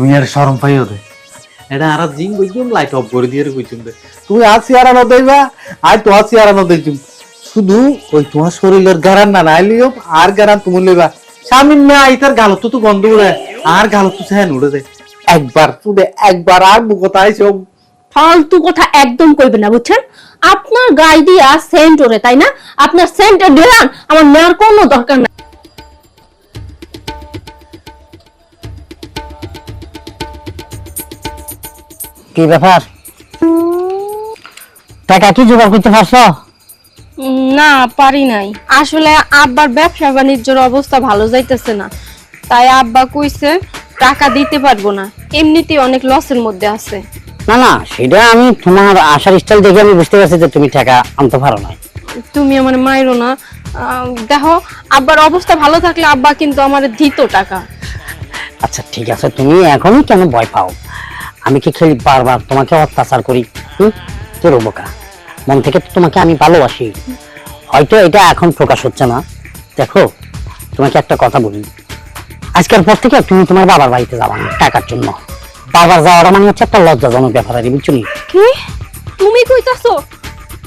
তুমি আর শরম পাইও দে। এটা আর কইছুম লাইট অফ করে দিয়ে কইছুম দে। আর আনো দেবা আর তো আসি আর দেইছুম শুধু ওই তোমার শরীরের গারান না নাইলিও আর গারান তুমি লইবা। স্বামীর মেয়ে আইতার গালত তো গন্ধ উড়ে। আর গালত তো হ্যাঁ উড়ে দে একবার একবার আর মুখতা আইসো ফালতু কথা একদম কইবে না বুঝছেন? আপনার গায়ে দিয়া সেন্ট ওরে তাই না? আপনার সেন্টের ঢেলান আমার নেওয়ার কোনো দরকার নাই। কি ব্যাপার? টাকা কি জোগাড় করতে পারছ? না পারি নাই। আসলে আব্বার ব্যবসা বাণিজ্যের অবস্থা ভালো যাইতেছে না। তাই আব্বা কইছে টাকা দিতে পারব না। এমনিতেই অনেক লসের মধ্যে আছে। না না সেটা আমি তোমার আসার স্টাইল দেখে আমি বুঝতে পারছি যে তুমি টাকা আনতে পারো না তুমি আমার মাইরো না। আহ, দেখো আব্বার অবস্থা ভালো থাকলে আব্বা কিন্তু আমার দিত টাকা। আচ্ছা ঠিক আছে তুমি এখনই কেন ভয় পাও? আমি কি খেলি বারবার? তোমাকে অত্যাচার করি। হুম? তোর বোকা। মন থেকে তো তোমাকে আমি ভালোবাসি। হয়তো এটা এখন প্রকাশ হচ্ছে না। দেখো, তোমাকে একটা কথা বলি। আজকের পর থেকে তুমি তোমার বাবার বাড়িতে যাবা না টাকার জন্য। বাবার যাওয়াটা মানে হচ্ছে একটা লজ্জাজনক ব্যাপার আর বুঝছ নি? কি? তুমি কইতাছো?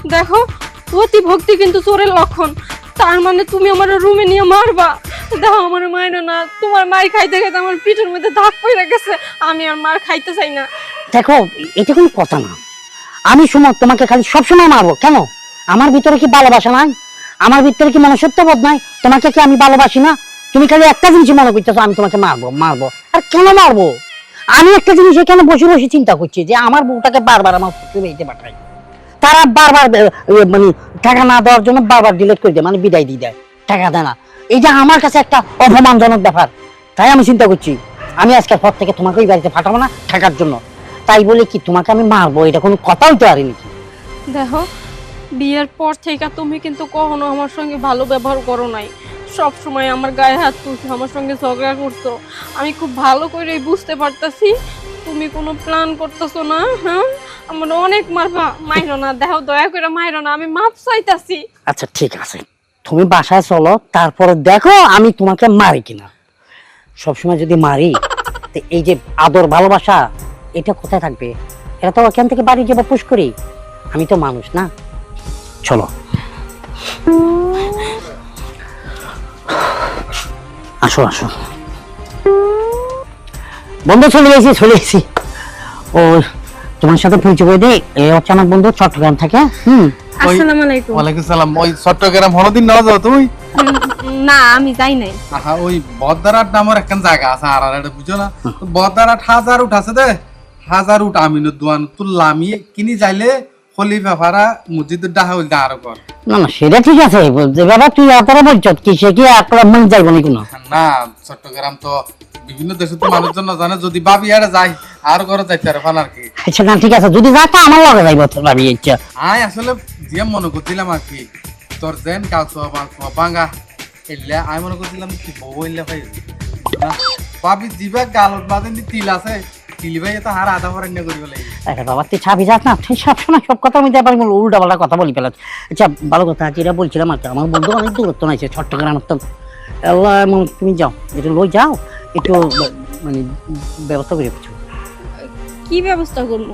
দেখো, অতি ভক্তি কিন্তু চোরের লক্ষণ। তার মানে তুমি আমার রুমে নিয়ে মারবা? দেখো, আমার মায়ের না, তোমার মার খাইতে খাইতে আমার পিঠের মধ্যে দাগ পড়ে গেছে। আমি আর মার খাইতে চাই না। দেখো, এটা কোনো কথা না। আমি সময় তোমাকে খালি সবসময় মারবো। কেন? আমার ভিতরে কি ভালোবাসা নাই? আমার ভিতরে কি মনুষ্যত্ববোধ নাই? তোমাকে কি আমি ভালোবাসি না? তুমি খালি একটা জিনিস মনে করতেছো, আমি তোমাকে মারবো মারবো। আর কেন মারবো? আমি একটা জিনিস এখানে বসে বসে চিন্তা করছি যে আমার বউটাকে বারবার আমার বাড়িতে পাঠাই? তারা বারবার মানে টাকা না দেওয়ার জন্য বারবার ডিলেট করে দেয় মানে বিদায় দিয়ে দেয়। টাকা দেয় না। এইটা আমার কাছে একটা অপমানজনক ব্যাপার, তাই আমি চিন্তা করছি, আমি আজকের পর থেকে তোমাকে ওই বাড়িতে পাঠাবো না টাকার জন্য। তাই বলে কি তোমাকে আমি মারবো? এটা কোনো কথা হইতে পারি নাকি? দেখো, বিয়ের পর থেকে তুমি কিন্তু কখনো আমার সঙ্গে ভালো ব্যবহার করো নাই। সব সময় আমার গায়ে হাত তুলছো, আমার সঙ্গে ঝগড়া করছ। আমি খুব ভালো করেই বুঝতে পারতাছি, তুমি কোনো প্ল্যান করতেছো না হ্যাঁ? আমার অনেক মারবা মাইরো না দেখো দয়া করে মাইরো না, আমি মাপ চাইতাছি। আচ্ছা ঠিক আছে। তুমি বাসায় চলো, তারপরে দেখো আমি তোমাকে মারি কিনা। সবসময় যদি মারি এই যে আদর ভালোবাসা, এটা কোথায় থাকবে? এটা তো ওখান থেকে বাড়ি যাব পুশ করি। আমি তো মানুষ না। চলো। আসো আসো। বন্ধু, চলে গেছি চলে গেছি ও তোমার সাথে পরিচয় করে দিই। এ হচ্ছে আমার বন্ধু চট্টগ্রাম থাকে। হুম। আসসালামু আলাইকুম ওয়ালাইকুম সালাম। ওই চট্টগ্রাম হনদিন না যাও তুমি? না আমি যাই নাই। আহা ওই বদারাট নামের একখান জায়গা আছে আর আর এটা বুঝো না। বদারাট হাজার উঠ আছে দে। হাজার উঠ আমিনুর দোয়ান তুই লামি কিনি যাইলে খলিফা ফারা মসজিদের ডাহা হইল আর কর না না সেটা ঠিক আছে। যে বাবা তুই অতটা বলছ কি সে কি একলা মানে যাইব না কোনো? না চট্টগ্রাম তো বিভিন্ন দেশে তো মানুষজন না জানে যদি ভাবি আরে যাই আর করে যাইতে আর ফান আর কি। আচ্ছা না ঠিক আছে যদি যা তা আমার লগে যাইব তোর ভাবি ইচ্ছা আয় আসলে যে মনে করছিলাম আর কি তোর যেন কাউ সোয়া বাঙ্গা এলে আমি মনে করছিলাম কি বউ এলে ভাই। ভাবি জিবা গালত বাদে তিল আছে তিল ভাই তো হার আধা ভরান্য করিব লাগে আরে বাবা তুই ছাবি যাস না তুই সবসময় সব কথা আমি দেবার উল্টা পাল্টা কথা বলি পেলাম আচ্ছা ভালো কথা যেটা বলছিলাম আর আমার বন্ধু অনেক দূরত্ব নাইছে চট্টগ্রাম তো। আল্লাহ তুমি যাও একটু লই যাও একটু মানে ব্যবস্থা করে কিছু কি ব্যবস্থা করব?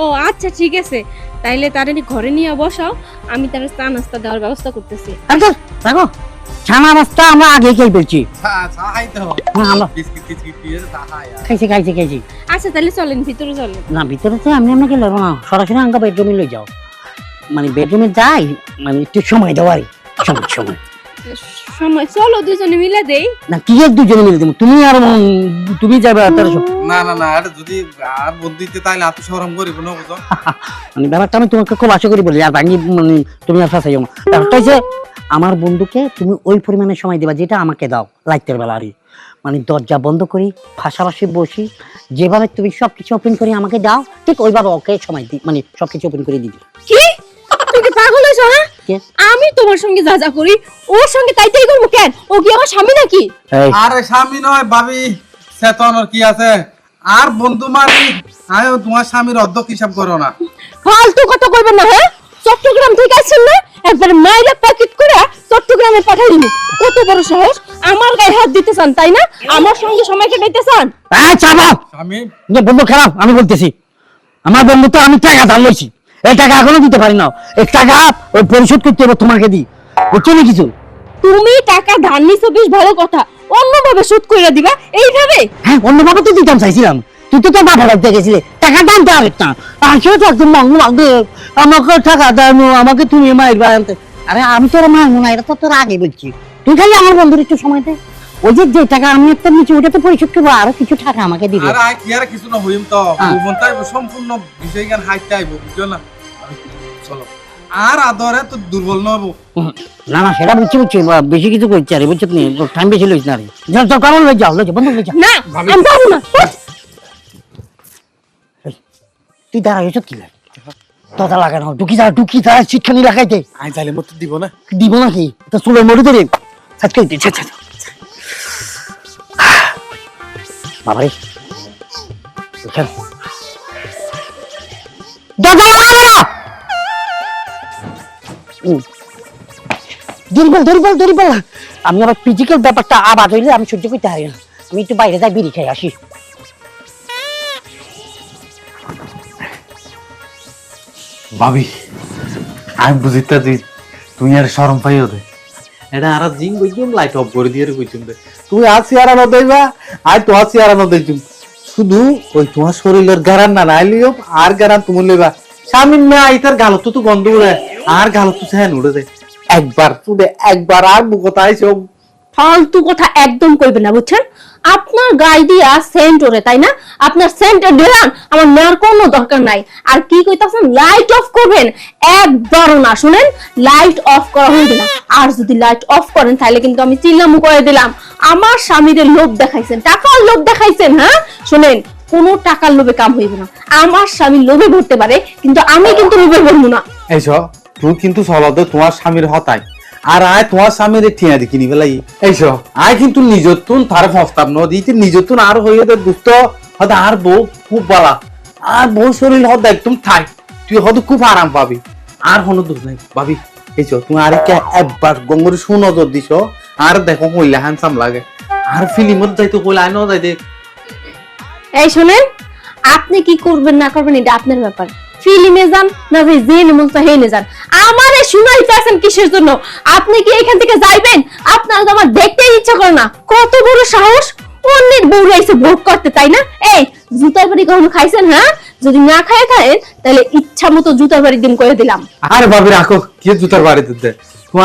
ও আচ্ছা ঠিক আছে। তাইলে তার ঘরে নিয়ে বসাও আমি তার চা নাস্তা দেওয়ার ব্যবস্থা করতেছি। আচ্ছা দেখো ছানা রাস্তা আমরা আগে খেয়ে ফেলছি। হ্যাঁ চাই তো হ্যাঁ আমরা বিস্কিট টিস্কিট দিয়ে চা খাই আর। খাইছি খাইছি খাইছি। আচ্ছা তাহলে চলেন ভিতরে চলেন। না ভিতরে তো আমি আপনাকে লড়বো না। সরাসরি আঙ্কা বেডরুমে লই যাও। মানে বেডরুমে যাই মানে একটু সময় দাও আর সময়। সময় সময় চলো দুজনে মিলে দেই। না কি এক দুজনে মিলে দেবো? তুমি আর তুমি যাবে আর তার সব- না না না এটা যদি আর বুদ্ধিতে এত সরম করিব না বুঝো? মানে ব্যাপারটা আমি তোমাকে খুব আশা করি বলি আর ভাঙি মানে তুমি আর ফাঁসাই না। ব্যাপারটা হচ্ছে আমার বন্ধুকে তুমি ওই পরিমাণে সময় দেবা যেটা আমাকে দাও রাইতের বেলা আরই। মানে দরজা বন্ধ করি পাশাপাশি বসি যেভাবে তুমি সবকিছু ওপেন করে আমাকে দাও ঠিক ওইভাবে ওকে সময় দিই মানে সবকিছু ওপেন করে দিবি। কি? তুমি পাগল হয়েছো হ্যাঁ? আমি তোমার সঙ্গে যা যা করি ওর সঙ্গে তাই তাই করব কেন? ও কি আমার স্বামী নাকি? আরে স্বামী নয় ভাবি। চেতনের কি আছে? আর বন্ধু মারি? আমি তোমার স্বামীর অর্ধেক হিসাব করো না। ফালতু কথা কইবেন না হ্যাঁ? চট্টগ্রাম থেকে আসছেন না? একবার মাইরা প্যাকেট করে চট্টগ্রামে পাঠাই দিন কত বড় সাহস? আমার গায়ে হাত দিতে চান তাই না? আমার সঙ্গে সময় কাটাইতে চান? এই আমি যে বন্ধু খারাপ আমি বলতেছি। আমার বন্ধু তো আমি টাকা ধার লইছি। এই টাকা এখনও দিতে পারি না। এই টাকা ওই পরিশোধ করতে হবে তোমাকে দিই বুঝছ না কিছু তুমি টাকা ধার নিছো বেশ ভালো কথা। অন্যভাবে শোধ করে দিবা এইভাবে? হ্যাঁ অন্যভাবে তো দিতাম চাইছিলাম। তুই তো তোর বাবা বাড়িতে গেছিলে। টাকা দাম তো আরেক না আসলে তো একদম মাঙ্গু মাঙ্গু আমাকে টাকা দাম আমাকে তুমি মারবা আনতে। আরে আমি তোর মারবো না এটা তো তোর আগে বলছি। তুই খালি আমার বন্ধুর একটু সময় দে। ওই যে যে টাকা আমি একটা নিচ্ছি ওটা তো পরিশোধ করব আরও কিছু টাকা আমাকে দিবে। আর কি আর কিছু না হইম তো। হ্যাঁ। সম্পূর্ণ বিষয় জ্ঞান হাইতে আইব বুঝছ না? চলো। আর আদরে তো দুর্বল নব না না সেটা বুঝছি বুঝছি। বেশি কিছু করছি আরে বুঝছ নি টাইম বেশি লইছ না রে। যাও তো কারণ লই যাও লই যাও বন্ধু লই যাও না আমি না। তুই দাঁড়া এসব কি লাগে তদা লাগে না ঢুকি যা ঢুকি যা শিক্ষা নি লাগাইতে চাইলে মতো দিব না। দিব নাকি তা চুলে মরে ধরে আজকে দিচ্ছে বাবারে বুঝছেন দুর্বল দুর্বল দুর্বল। আমি আবার ফিজিক্যাল ব্যাপারটা আবাদ হইলে আমি সহ্য করতে পারি না। আমি একটু বাইরে যাই বিড়ি খাই আসি। ভাবি আমি বুঝিতে দি তুই আর শরম পাইও দে এটা আর জিং কইছুম লাইট অফ করে দিয়ে কইছুম দে তুই আর চেয়ারা ন দেবা আই তো আর চেয়ারা ন শুধু ওই তোমার শরীরের গারান না নাইলিও আর গারান তুমি লইবা। আইতার তো গন্ধ উড়ে আর তো হ্যাঁ উড়ে দে একবার তুই একবার আর মুখত আইছো ফালতু কথা একদম কইবেন না বুঝছেন? আপনার গায়ে দিয়া সেন্ট ওরে তাই না? আপনার সেন্টে আমার নেওয়ার কোনো দরকার নাই। আর কি কইতাছেন? লাইট অফ করবেন। একবারও না শুনেন লাইট অফ করা হইবে না। আর যদি লাইট অফ করেন তাহলে কিন্তু আমি চিল্লামু করে দিলাম। আমার স্বামীর লোভ দেখাইছেন টাকার লোভ দেখাইছেন হ্যাঁ? শুনেন কোনো টাকার লোভে কাম হইবে না। আমার স্বামী লোভে ভরতে পারে, কিন্তু আমি কিন্তু লোভে ভরবো না। এইস তুই কিন্তু চলদে তোমার স্বামীর হতাই। আর আয় তোমার স্বামীর ঠিয়া দেখি নি বেলাই এইস আয় কিন্তু নিজতুন তার প্রস্তাব ন দিতে নিজতুন আর হইয়ে দে দুষ্ট হয়তো আর বউ খুব বালা। আর বউ শরীর হদ একদম ঠাই। তুই হয়তো খুব আরাম পাবি। আর কোনো দুঃখ নাই ভাবি এইস তুমি আর কে একবার গঙ্গরে সুনজর দিছ। আর দেখো কইলা হ্যান্ডসাম লাগে। আর ফিল্মত যাইতে কইলা আয় ন দেখ এই শুনেন, আপনি কি করবেন না করবেন, এটা আপনার ব্যাপার। ফিল্মে যান না যে জেনে মন হেনে যান আমারে শুনাইতেছেন কিসের জন্য? আপনি কি এখান থেকে যাইবেন? আপনার তো আমার দেখতে ইচ্ছা করে না। কত বড় সাহস? অন্যের বউ এসে ভোগ করতে, তাই না? এই, জুতার বাড়ি কখনো খাইছেন হ্যাঁ? যদি না খায় খায় তাহলে ইচ্ছা মতো জুতার বাড়ি দিন করে দিলাম। আরে ভাবি রাখো, কি জুতার বাড়ি দিতে?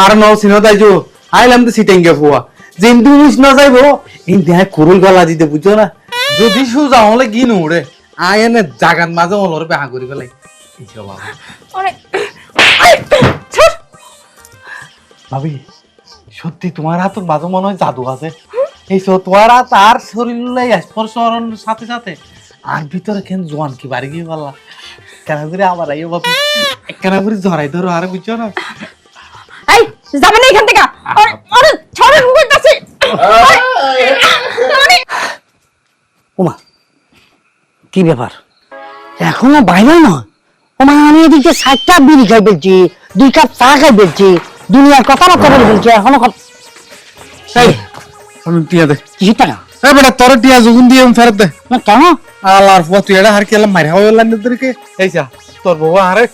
আর নও সিনো তাইজো আইলাম তো সিটেঙ্গে, ফুয়া। জিন্দু মিস না যাইবো। এই দেহ কুরুল গলা দিতে, বুঝছ না? যদি সুজা হলে গিন উড়ে আয় এনে জাগান মাঝে অলর বেহা করি আই, ছাড়। ভাবি সত্যি তোমার হাতের মাঝে মনে হয় জাদু আছে। এই তো তোমার হাত আর শরীর লাই স্পর্শ সাথে সাথে আর ভিতরে কেন জোয়ান কি বাড়ি গিয়ে পারলা কেন করে আবার আইও বাবু কেন করে জড়াই ধরো আর বুঝছ না? এই যাবেন না এখান থেকে? আরে আরে ছাড়েন মুখের কাছে আরে, ওমা কি ব্যাপার? এখনও বাইরে নয় ওমা আমি এদিকে ষাটটা বিড়ি খাই ফেলছি দুই কাপ চা খাই ফেলছি দুনিয়ার কথাবার্তা বলে ফেলছি এখনও কত- এই আমি টিয়া দে। কিছু টাকা? এ বেটা তোর টিয়া যখন দিয়ে আমি ফেরত দে। না কেন? তুই এটা হার কেলাম মারি হাওয়া লান তোরকে এইসা তোর বউ আরে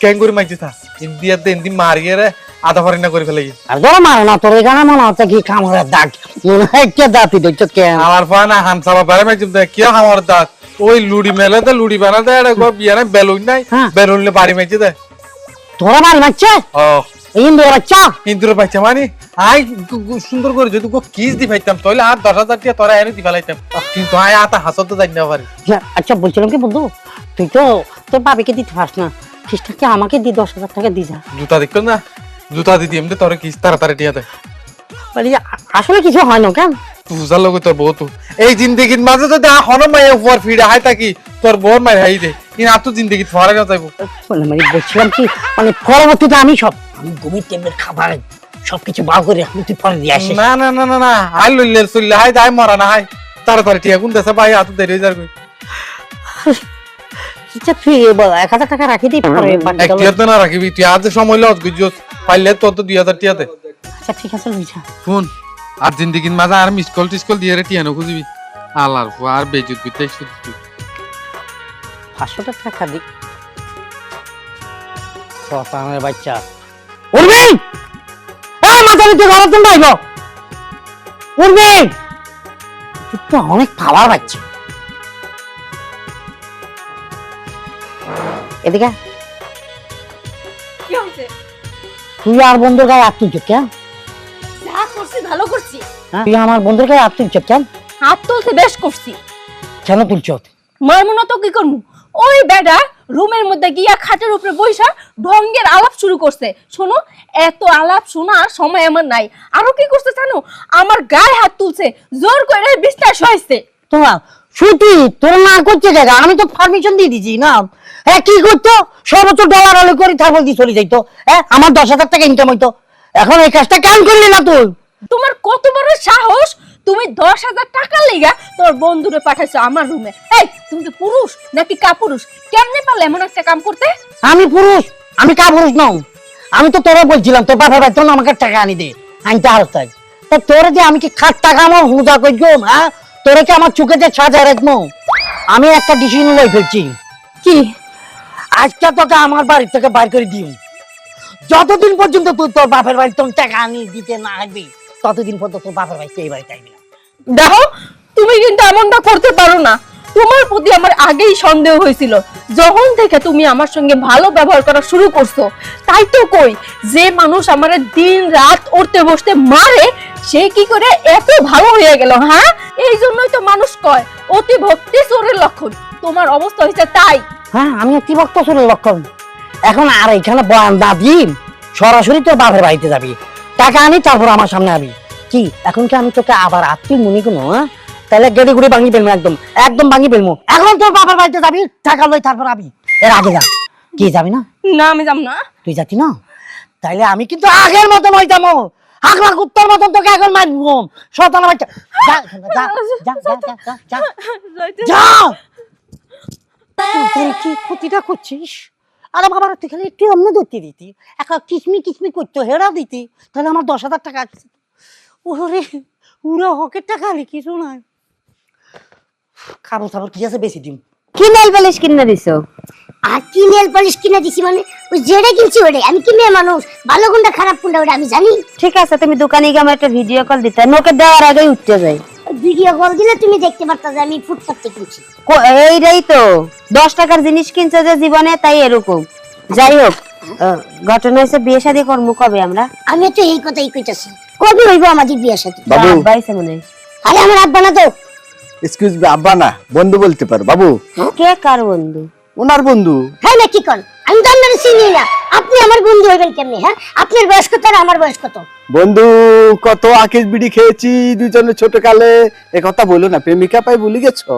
কেন করে মাইছি থা। ইন্ডিয়া দে ইন্দি মারিয়ে রে। আধা ফারি না করে ফেলাই আর মারে না তোর এখানে মনে হচ্ছে কি দাগ। মনে হয় কে দাঁতি কেন? আমার ফুয়া না হাম সাবা পারে দে কি আমার দাঁত ওই লুড়ি মেলে দে লুড়ি বানা দে এটা গো বেলুন নাই হ্যাঁ। বাড়ি মাইছি দে। তোরা ও। বাচ্চা? ইন্দুর পাইছে মানে? আই সুন্দর করে যদি গো কিস দি পাইতাম তাহলে আর দশ হাজার টিয়া তোরা এনে দি ফেলাইতাম। কিন্তু আয় আতা হাসত তো জানি না পারি আচ্ছা বলছিলাম কি বন্ধু তুই তো তোর বাবিকে দিতে পারস না। খ্রিস্টানকে আমাকে দি দশ হাজার টাকা দি যা। জুতা দেখতো না। জুতা দিদি এমনি তোর কিস তাড়াতাড়ি টিয়া দে। বলি আসলে কিছু হয় না কেন? বুঝার লগে তোর বউ তো এই জিন্দগির মাঝে যদি হন মাই উপর ফিরে হাই থাকি তোর বউর মাই হাই দে। কিন্তু আর তো জিন্দগি ফরে না যাইব মানে মানে বলছিলাম কি মানে পরবর্তীতে আমি সব আমি ঘুমের টেবিলের খাবার সবকিছু বার করে রাখব তুই পরে দিয়ে আসিস। না না না না না। হাই লইলে চললে হাই দাই মরা না হাই। তাড়াতাড়ি টিয়া কোন দেশে ভাই হাত দেরি যার কই আচ্ছা তুই বল এক হাজার টাকা রাখি দিই পরে এক। না রাখিবি তুই আজ সময় লস গুজস পাইলে তোর তো দুই হাজার টিয়া দে আচ্ছা ঠিক আছে লইছা শুন আর জিন্দিগির মাঝে আর মিস কল টিস কল দিয়ে রে টিয়ানো খুঁজবি। আল্লাহর ফু আর বেজুত বিতে শুধু পাঁচশো টাকা দিক শতানের বাচ্চা। উঠবি এই মাথা ভিতরে ঘরের জন্য আইব। উঠবি তো অনেক খাবার পাচ্ছি এদিকে তুই আর বন্ধুর গায়ে হাত তুলছ কেন? যা করছি ভালো করছি। হ্যাঁ? তুই আমার বন্ধুর গায়ে হাত তুলছ কেন? হাত তুলতে বেশ করছি। কেন তুলছ তো কি ওই বেডা রুমের মধ্যে গিয়া খাটের উপরে বইসা ঢঙ্গের আলাপ শুরু করছে। শোনো এত আলাপ শোনার সময় আমার নাই। আরও কি করছে জানো? আমার গায়ে হাত তুলছে জোর করে বিস্তার সহাইছে তোমার তোর না করছে জায়গা আমি তো পারমিশন দিয়ে দিছি না? হ্যাঁ কি করতো? সর্বোচ্চ ডলার আলো করে তারপর দিয়ে চলে যাইতো। হ্যাঁ আমার দশ হাজার টাকা ইনকাম হইতো। এখন এই কাজটা কেন করলি না তুই? তোমার কত বড় সাহস? তুমি দশ হাজার টাকা লেগা তোমার বন্ধুরে পাঠাইছো আমার রুমে এই তুমি তো পুরুষ নাকি কাপুরুষ? কেমনে পারলে এমন একটা কাম করতে? আমি পুরুষ আমি কা পুরুষ নও। আমি তো তোরা বলছিলাম তোর বাড়ি তোর আমাকে টাকা আনি দে আনতে হারতাই তা তোরে যে আমি কি খাট টাকা আমার হুদা করছ হ্যাঁ? তোরে কি আমার চোখে যে সাজায় রাখব? আমি একটা ডিসিশন লই ফেলছি। কি? আজকে তোকে আমার বাড়ি থেকে বাইর করে দিই যতদিন পর্যন্ত তুই তোর বাপের বাড়ি তোর টাকা আনি দিতে না আসবি ততদিন পর্যন্ত তোর বাপের বাড়ি এই বাড়িতে আসবি না। দেখো তুমি কিন্তু এমনটা করতে পারো না। তোমার প্রতি আমার আগেই সন্দেহ হয়েছিল। যখন থেকে তুমি আমার সঙ্গে ভালো ব্যবহার করা শুরু করছ, তাই তো কই, যে মানুষ আমার দিন রাত উঠতে বসতে মারে, সে কি করে এত ভালো হয়ে গেল হ্যাঁ? এই জন্যই তো মানুষ কয়, অতি ভক্তি চোরের লক্ষণ। তোমার অবস্থা হয়েছে তাই। হ্যাঁ আমি একটি বক্ত শুনে লক্ষণ। এখন আর এখানে বয়ান না দিন সরাসরি তোর বাপের বাড়িতে যাবি। টাকা আনি, তারপর আমার সামনে আবি। কি, এখন কি আমি তোকে আবার আত্মীয় মনে কোনো হ্যাঁ? তাহলে গেড়ে গুড়ি ভাঙি ফেলব একদম একদম ভাঙি ফেলব এখন তোর বাপের বাড়িতে যাবি টাকা লই তারপর আবি এর আগে যা। কি যাবি না? না আমি যাব না। তুই যাতি না? তাইলে আমি কিন্তু আগের মতো নই যাব। হাগলা কুত্তর মতন তোকে এখন মারবো শতানা বাচ্চা যা যা যা যা যা যা যা। তুই কি ক্ষতিটা করছিস? আরে বাবার তুই খালি একটু অন্য ধরতে দিতি। একটা কিসমি কিসমি করতো হেরা দিতি। তাহলে আমার দশ হাজার টাকা আসতো ওরে উড়া হকের টাকা কিছু নাই। খাব খাব কি আছে বেশি দিন কি নেল পালিশ কিনে দিছো? আর কি নেল পলিশ কিনে দিছি মানে ওই যেটা কিনছি ওটাই আমি কি মেয়ে মানুষ? ভালো কোনটা খারাপ কোনটা ওটা আমি জানি। ঠিক আছে তুমি দোকানে গিয়ে আমার একটা ভিডিও কল দিতে। নোকে দেওয়ার আগেই উঠতে যাই। ভিডিও কল দিলে তুমি দেখতে পারতা যে আমি ফুটপাতে কিনছি। কো- এইটাই তো। দশ টাকার জিনিস কিনছে যে জীবনে তাই এরকম। যাই হোক ঘটনা হয়েছে বিয়ে শাদী করব কবে আমরা? আমি তো এই কথাই কইতাছি। কবে হইব আমাদের বিয়ের সাথে বাবু। আব্বা আইছে মনে আরে আমার আব্বা না তো। এক্সকিউজ মি আব্বা না বন্ধু বলতে পারো বাবু। কে কার বন্ধু? ওনার বন্ধু। হ্যাঁ না কি আমি তো আপনার চিনি না। আপনি আমার বন্ধু হইবেন কেমনি হ্যাঁ? আপনার বয়স কত আর আমার বয়স কত? বন্ধু কত আকিস বিড়ি খেয়েছি দুজনে ছোট কালে এ কথা বলো না প্রেমিকা পাই ভুলে গেছো?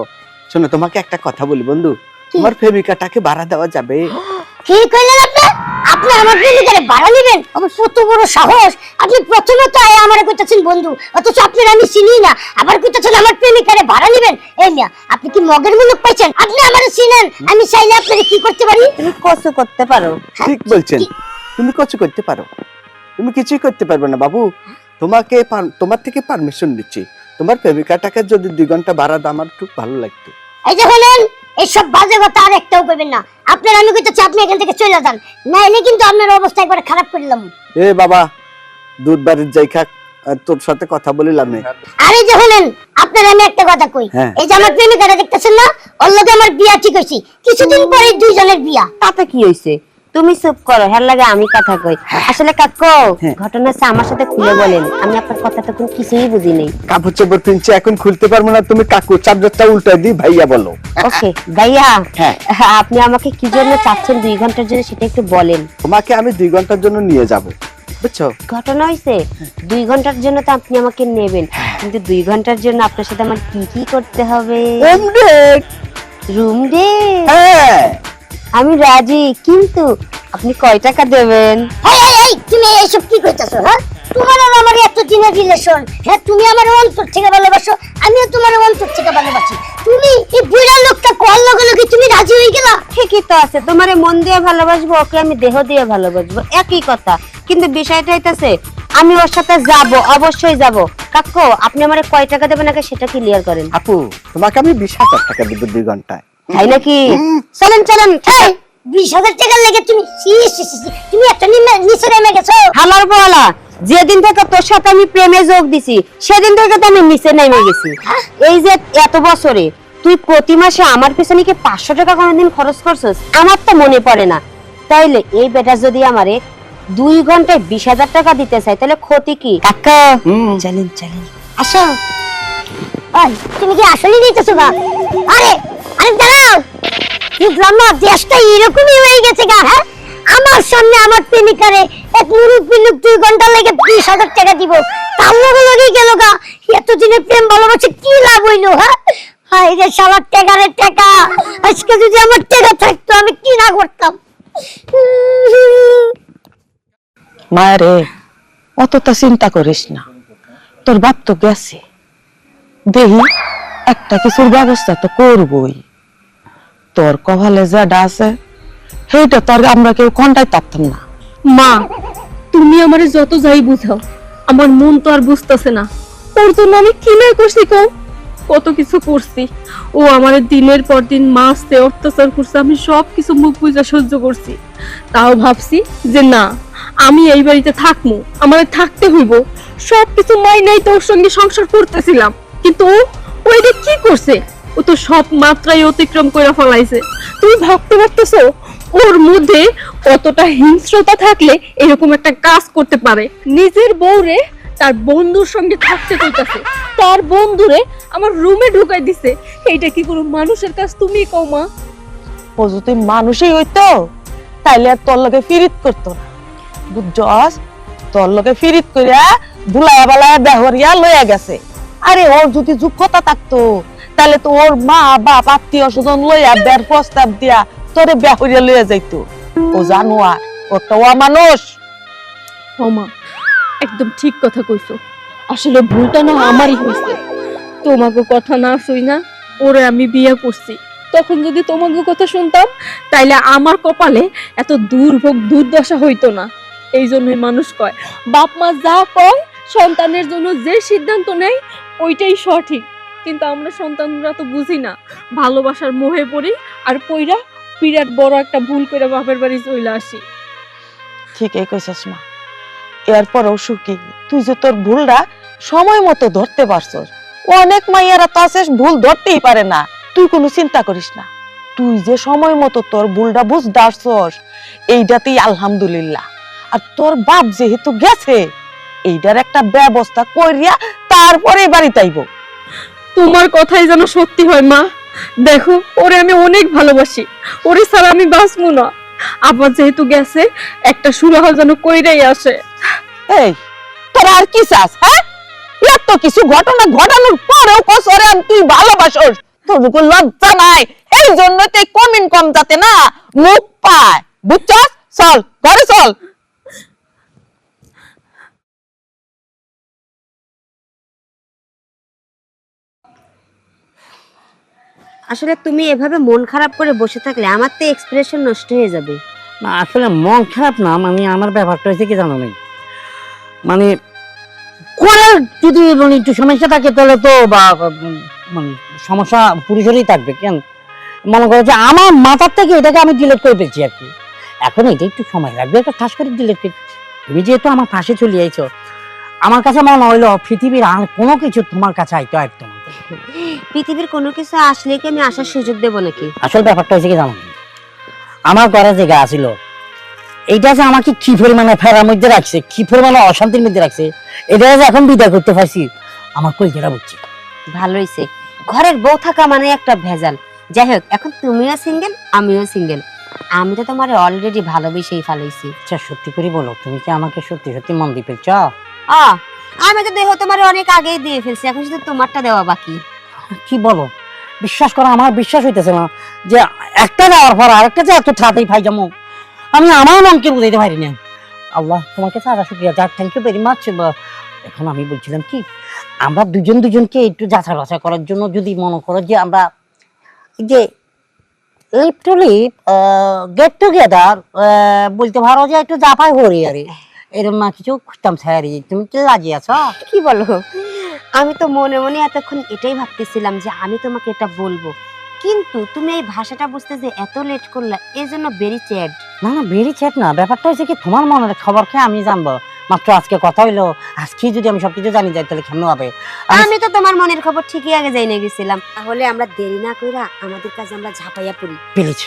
শোনো তোমাকে একটা কথা বলি বন্ধু। তোমার প্রেমিকাটাকে ভাড়া দেওয়া যাবে। কি কইলেন আপনি আপনি আমার প্রেমিকারে ভাড়া নেবেন আমার কত বড় সাহস। আপনি প্রথমত আয় আমার কইতাছেন বন্ধু। অথচ আপনার আমি চিনি না। আবার কইতাছেন আমার প্রেমিকারে ভাড়া নেবেন এই মিয়া আপনি কি মগের মুলুক পাইছেন? আপনি আমারে চিনেন। আমি চাইলে আপনাকে কি করতে পারি? তুমি কচু করতে পারো। ঠিক বলছেন। তুমি কষ্ট করতে পারো। তুমি কিছুই করতে পারবে না বাবু। তোমাকে তোমার থেকে পারমিশন দিচ্ছি তোমার প্রেমিকাটাকে যদি দুই ঘণ্টা ভাড়া দাও আমার খুব ভালো লাগতো। এই যে হলেন এইসব বাজে কথা আর একটাও কইবেন না। আপনার আমি কইতেছি আপনি এখান থেকে চলে যান। নাইলে কিন্তু আপনার অবস্থা একবার খারাপ করলাম এ বাবা দুধ বাড়ির যাই খাক আর তোর সাথে কথা বলিলাম না। আর এই যে হলেন আপনার আমি একটা কথা কই। হ্যাঁ। এই যে আমার প্রেমিকাটা দেখতেছেন না ওর লগে আমার বিয়া ঠিক হয়েছি। কিছুদিন পরে দুইজনের বিয়া। তাতে কি হয়েছে তুমি চুপ করো হ্যার লাগে আমি কথা কই। আসলে কাকু হ্যাঁ। ঘটনা হচ্ছে আমার সাথে খুলে বলেন। আমি আপনার কথা তখন কিছুই বুঝি নেই। কাপড় চোপড় কিনছে এখন খুলতে পারব না। তুমি কাকু চার্জারটা উল্টা দিই ভাইয়া বলো। ওকে ভাইয়া হ্যাঁ। আপনি আমাকে কি জন্য চাচ্ছেন দুই ঘণ্টার জন্য সেটা একটু বলেন। তোমাকে আমি দুই ঘণ্টার জন্য নিয়ে যাব। বুঝছ? ঘটনা হয়েছে দুই ঘণ্টার জন্য তো আপনি আমাকে নেবেন। কিন্তু দুই ঘণ্টার জন্য আপনার সাথে আমার কি কি করতে হবে? রুম ডে হ্যাঁ! আমি রাজি কিন্তু আপনি কয় টাকা দেবেন? এই এই এই তুমি এইসব কি কইতাছো হ্যাঁ? তোমার আর আমার এত দিনের রিলেশন হ্যাঁ? তুমি আমার অন্তর থেকে ভালোবাসো আমিও তোমার অন্তর থেকে ভালোবাসি। তুমি এই বুড়া লোকটা কল লগে লগে তুমি রাজি হয়ে গেলা? ঠিকই তো আছে তোমারে মন দিয়ে ভালোবাসবো ওকে আমি দেহ দিয়ে ভালোবাসবো একই কথা। কিন্তু বিষয়টা হইতাছে আমি ওর সাথে যাব অবশ্যই যাব। কাকু আপনি আমারে কয় টাকা দেবেন আগে সেটা ক্লিয়ার করেন। আপু তোমাকে আমি বিশ হাজার টাকা দিব দুই ঘন্টায়। তাই নাকি? চলেন চলেন এই, বিশ হাজার টাকা লেগে তুমি তুমি একটা নিচে নেমে গেছো। আমার বলা যেদিন থেকে তোর সাথে আমি প্রেমে যোগ দিছি সেদিন থেকে তো আমি নিচে নেমে গেছি। এই যে এত বছরে তুই প্রতি মাসে আমার পেছনে কি পাঁচশো টাকা কোনোদিন খরচ করছিস? আমার তো মনে পড়ে না। তাইলে এই বেটা যদি আমারে দুই ঘন্টায় বিশ হাজার টাকা দিতে চাই তাহলে ক্ষতি কি? কাকা। চলেন চলেন। আসো। তুমি কি আসলে নিতেছো না আরে আরে এরকমই হয়ে গেছে গা হ্যাঁ? আমার সামনে আমার এক দুই ঘণ্টা লেগে হাজার টাকা কি লাভ হ্যাঁ? টাকা আজকে যদি আমার টাকা থাকতো, আমি কি না করতাম? অতটা চিন্তা করিস না। তোর বাপ তো গেছে। দেহি একটা কিছুর ব্যবস্থা তো করবই। তোর কপালে যেটা আছে, সেইটা তোর আমরা কেউ কন্টাই পারতাম না। মা, তুমি আমার যত যাই বুঝাও, আমার মন তো আর বুঝতেছে না। ওর জন্য আমি কি না করছি কো কত কিছু করছি। ও আমার দিনের পর দিন মাসতে অত্যাচার করছে, আমি সব কিছু মুখ বুঝা সহ্য করছি। তাও ভাবছি যে না, আমি এই বাড়িতে থাকব আমার থাকতে হইব। সব কিছু মাই নাই তোর সঙ্গে সংসার করতেছিলাম। কিন্তু ও ওইটা কি করছে? ও তো সব মাত্রাই অতিক্রম করে ফেলাইছে। তুমি ভাবতে পারতেছো, ওর মধ্যে কতটা হিংস্রতা থাকলে এরকম একটা কাজ করতে পারে। নিজের বউরে তার বন্ধুর সঙ্গে থাকতে কইতাছে। তার বন্ধুরে আমার রুমে ঢুকাই দিছে। এইটা কি কোনো মানুষের কাজ তুমি কও মা? ও যদি মানুষই হইতো, তাইলে আর তোর লগে ফিরিত করতো না। বুঝছস? তোর লগে ফিরিত করিয়া বুলায়া বালায়া বেহরিয়া লইয়া গেছে। আরে ওর যদি যোগ্যতা থাকতো তাহলে তো ওর মা, বাপ, আত্মীয় স্বজন লইয়া বের প্রস্তাব দিয়া তোরে বেহরিয়া লইয়া যাইতো। ও জানোয়ার ওটা ও মানুষ ও মা, একদম ঠিক কথা কইছো। আসলে ভুলটা না আমারই হয়েছে তোমাকে কথা না শুই না ওরে আমি বিয়ে করছি। তখন যদি তোমাকে কথা শুনতাম, তাইলে আমার কপালে এত দুর্ভোগ, দুর্দশা হইতো না। এই জন্যই মানুষ কয়, বাপ মা যা কয়, সন্তানের জন্য যে সিদ্ধান্ত নেয়, ওইটাই সঠিক। কিন্তু আমরা সন্তানরা তো বুঝি না। ভালোবাসার মোহে পড়ি আর পইরা বিরাট বড় একটা ভুল করে বাপের বাড়ি চলে আসি। ঠিকই কইছস মা এরপরেও সুখী। তুই যে তোর ভুলটা সময় মতো ধরতে পারছস, অনেক মাইয়ারা তো আছে ভুল ধরতেই পারে না। তুই কোনো চিন্তা করিস না। তুই যে সময় মতো তোর ভুলটা বুঝতে পারছস এইটাতেই আলহামদুলিল্লাহ। আর তোর বাপ যেহেতু গেছে, এইটার একটা ব্যবস্থা করিয়া তারপরে বাড়ি আইব তোমার কথাই যেন সত্যি হয়, মা। দেখো, ওরে আমি অনেক ভালোবাসি। ওরে ছাড়া আমি বাঁচবো না। আবার যেহেতু গেছে, একটা সুরাহ যেন কইরাই আসে। এই, তোর আর কি চাস হ্যাঁ? এত কিছু ঘটনা ঘটানোর পরেও কসরে তুই ভালোবাসস? তোর লজ্জা নাই। এই জন্য তুই কম যাতে না মুখ পায়। বুঝছস? চল, ঘরে চল। আসলে তুমি এভাবে মন খারাপ করে বসে থাকলে আমার তো এক্সপ্রেশন নষ্ট হয়ে যাবে। না, আসলে মন খারাপ না মানে আমার ব্যাপারটা হয়েছে কি জানো নেই মানে করে যদি মানে একটু সমস্যা থাকে তাহলে তো বা মানে সমস্যা পুরুষেরই থাকবে, কেন? মনে করো যে আমার মাথার থেকে এটাকে আমি ডিলেট করে পেয়েছি আর কি। এখন এটা একটু সময় লাগবে, একটা ঠাস করে ডিলেট করে তুমি যেহেতু আমার পাশে চলে আইছো, আমার কাছে মনে হইল পৃথিবীর আর কোনো কিছু তোমার কাছে আইতো একদম। পৃথিবীর কোনো কিছু আসলে কি আমি আসার সুযোগ দেবো নাকি? আসল ব্যাপারটা হয়েছে কি জানো? আমার ঘরে যে গা ছিল এইটা যে আমাকে কি পরিমাণে ফেরার মধ্যে রাখছে কি পরিমাণে অশান্তির মধ্যে রাখছে এটা যে এখন বিদায় করতে পারছি আমার কই যেটা বুঝছি? ভালো হয়েছে। ঘরের বউ থাকা মানে একটা ভেজাল। যাই হোক এখন তুমিও সিঙ্গেল আমিও সিঙ্গেল আমি তো তোমার অলরেডি ভালোবেসেই ফেলাইছি। আচ্ছা সত্যি করে বলো তুমি কি আমাকে সত্যি সত্যি মন দিয়ে ফেলছ? আ আমি তো দেহ তোমার অনেক আগেই দিয়ে ফেলছি, এখন শুধু তোমারটা দেওয়া বাকি। কি বলো? বিশ্বাস করো, আমার বিশ্বাস হইতেছে না যে একটা যাওয়ার পর আরেকটা যে এত তাড়াতাড়ি ভাই যাব, আমি আমার মনকে বুঝাইতে পারি না আল্লাহ তোমাকে সারা শুক্রিয়া, যাক থ্যাংক ইউ ভেরি মাচ এখন আমি বলছিলাম কি, আমরা দুজন দুজনকে একটু যাচাই বাছাই করার জন্য যদি মনে করো যে আমরা যে lip to lip get together বলতে পারো যে একটু জাপাই হরি আরে। এরকম না কিছু খুঁজতাম স্যারি তুমি কি রাজি আছো? কি বলো? আমি তো মনে মনে এতক্ষণ এটাই ভাবতেছিলাম যে আমি তোমাকে এটা বলব। কিন্তু তুমি এই ভাষাটা বুঝতে যে এত লেট করলা এই জন্য বেরি চ্যাড না না বেরি চ্যাট না। ব্যাপারটা হচ্ছে কি তোমার মনের খবর কে আমি জানব? মাত্র আজকে কথা হইল আজকে যদি আমি সবকিছু জানি যাই তাহলে কেমন হবে? আমি- তো তোমার মনের খবর ঠিকই আগে যাই গেছিলাম। তাহলে আমরা দেরি না কইরা আমাদের কাজে আমরা ঝাঁপাইয়া পড়ি। প্লিজ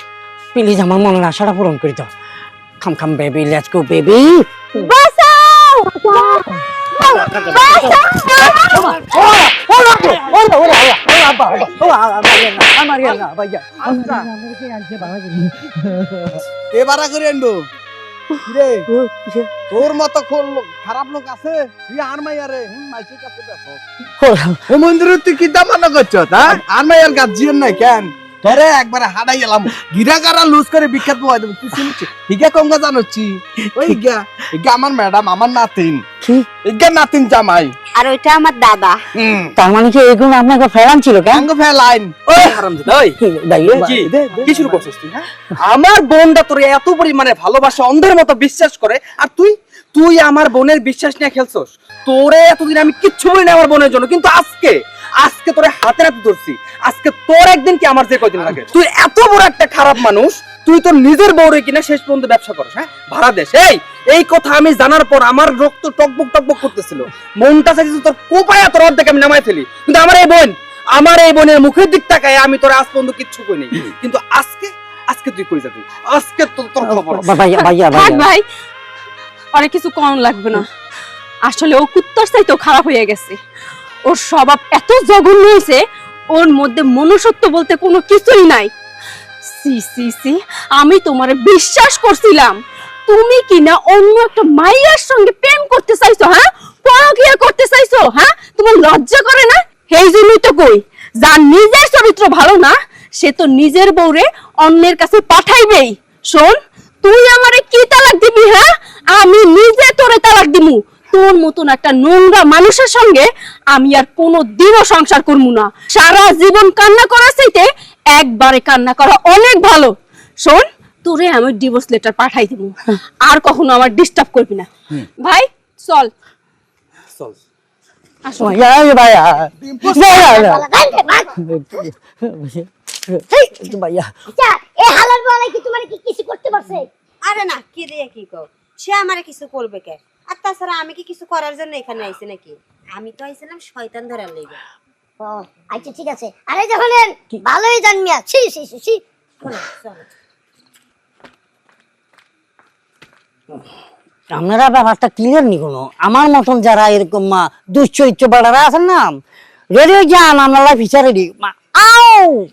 প্লিজ আমার মনের আশাটা পূরণ করে দাও খাম খাম বেবি লেটস গো বেবি এ করে আনব রে তোর মতো খোল খারাপ লোক আছে? তুই আর মাইয়ারে হুম, মাইসের কাছে বেসো ও মন্দিরে তুই কি দামানো করছ হ্যাঁ? আর মাইয়ার কাজ জিয়েন নাই কেন? তোরে একবারে হাডাই এলাম গিরা গারা লুজ করে বিখ্যাত বয় দেব তুই শুনছি ওই আমার ম্যাডাম আমার নাতিন। নাতিন জামাই। আর ওইটা আমার দাদা। তার মানে কি আপনাকে ফেরান ছিল কেন? আঙ্গ ফেলাইন। ওই। হারামজাদা ওই। কি শুরু করছিস তুই হ্যাঁ? আমার বোনটা তোর এত পরিমাণে ভালোবাসা অন্ধের মতো বিশ্বাস করে আর তুই তুই আমার বোনের বিশ্বাস নিয়ে খেলছস। তোরে এতদিন আমি কিচ্ছু বলি না আমার বোনের জন্য কিন্তু আজকে আজকে তোরে হাতে হাতে ধরছি। আজকে তোর একদিন কি আমার যে কয়দিন লাগে? তুই এত বড় একটা খারাপ মানুষ তুই তোর নিজের বউরে কিনা শেষ পর্যন্ত ব্যবসা করস হ্যাঁ? ভাড়া দেশ এই এই কথা আমি জানার পর আমার রক্ত টকবক টকবক করতেছিল। মনটা চাইছে তোর কোপায়া তোর অর্ধেক আমি নামাই ফেলি। কিন্তু আমার এই বোন আমার এই বোনের মুখের দিক তাকায় আমি তোর আজ পর্যন্ত কিচ্ছু কই নাই কিন্তু আজকে আজকে তুই কই যাবি? আজকে তোর তোর খবর। ভাইয়া ভাইয়া থাক ভাইয়া। ভাই। আরে কিছু কম লাগবে না। আসলে ও কুত্তার চাইতেও খারাপ হয়ে গেছে। ওর স্বভাব এত জঘন্য হয়েছে, ওর মধ্যে মনুষ্যত্ব বলতে কোনো কিছুই নাই। সি সি সি, আমি তোমারে বিশ্বাস করছিলাম। তুমি কি না অন্য একটা মাইয়ার সঙ্গে প্রেম করতে চাইছো হ্যাঁ? পরকিয়া করতে চাইছো হ্যাঁ? তোমার লজ্জা করে না? এই জন্যই তো কই, যার নিজের চরিত্র ভালো না, সে তো নিজের বউরে অন্যের কাছে পাঠাইবেই। শোন। তুই আমারে কি তালাক দিবি হ্যাঁ? আমি নিজে তোরে তালাক দিমু। তোর মতন একটা নোংরা মানুষের সঙ্গে আমি আর কোনো দিনও সংসার করব না। সারা জীবন কান্না করার চাইতে একবারে কান্না করা অনেক ভালো। শোন তোরে আমি ডিভোর্স লেটার পাঠাই দিব আর কখনো আমার ডিস্টার্ব করবি না। ভাই চল। চল। আসো। ভাইয়া ভাইয়া ভাইয়া। আচ্ছা এ হালার বলে কি তোমার কি কিছু করতে পারছে? আরে না কি রে কি কও? সে আমারে কিছু করবে কে? আর তাছাড়া আমি কি কিছু করার জন্য এখানে আইছি নাকি? আমি তো আইছিলাম শয়তান ধরার ও আচ্ছা ঠিক আছে। আরে যখন ভালোই জানমিয়া ছি ছি ছি ছি। চলো, চলো। আপনারা ব্যাপারটা ক্লিয়ার নি কোনো? আমার মতন যারা এরকম মা দুশ্চরিত্র বাড়ারা আছেন না রেডিও যান আপনারা ফিচার রেডি আও!